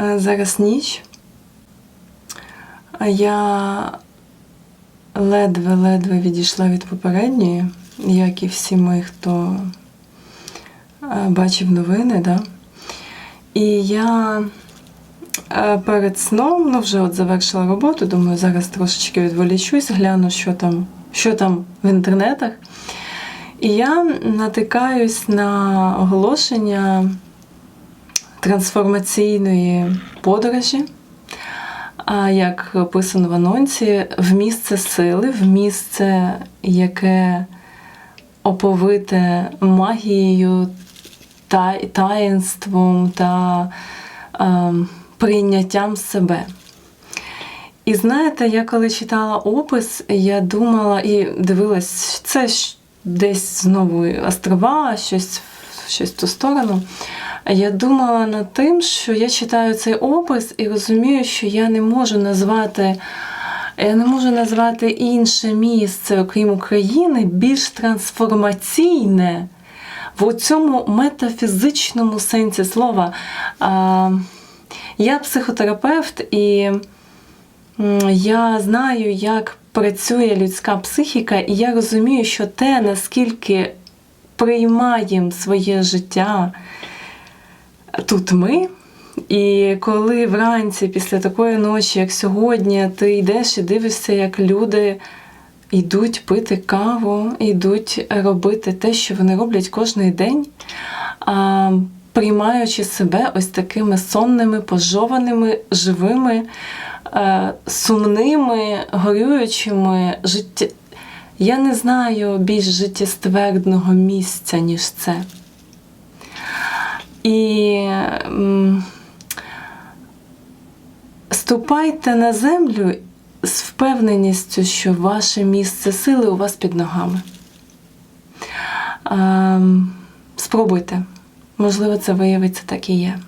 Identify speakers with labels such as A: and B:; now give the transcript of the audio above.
A: Е, Зараз ніч. Я ледве-ледве відійшла від попередньої, як і всі ми, хто е, бачив новини. Да? І я е, перед сном, ну вже от завершила роботу, думаю, зараз трошечки відволічусь, гляну, що там, що там в інтернетах. І я натикаюсь на оголошення трансформаційної подорожі, як описано в анонсі, в місце сили, в місце, яке оповите магією, та, таїнством та прийняттям себе. І знаєте, я коли читала опис, я думала і дивилась, це ж десь знову острова, щось, щось в ту сторону. Я думала над тим, що я читаю цей опис і розумію, що я не можу назвати. Я не можу назвати інше місце, окрім України, більш трансформаційне в цьому метафізичному сенсі слова. Я психотерапевт, і я знаю, як працює людська психіка, і я розумію, що те, наскільки приймаємо своє життя тут ми. І коли вранці, після такої ночі, як сьогодні, ти йдеш і дивишся, як люди йдуть пити каву, йдуть робити те, що вони роблять кожен день, а, приймаючи себе ось такими сонними, пожованими, живими, е, сумними, горюючими життя. Я не знаю більш життєствердного місця, ніж це. І ступайте на землю з впевненістю, що ваше місце сили у вас під ногами. Ем, спробуйте. Можливо, це виявиться так і є.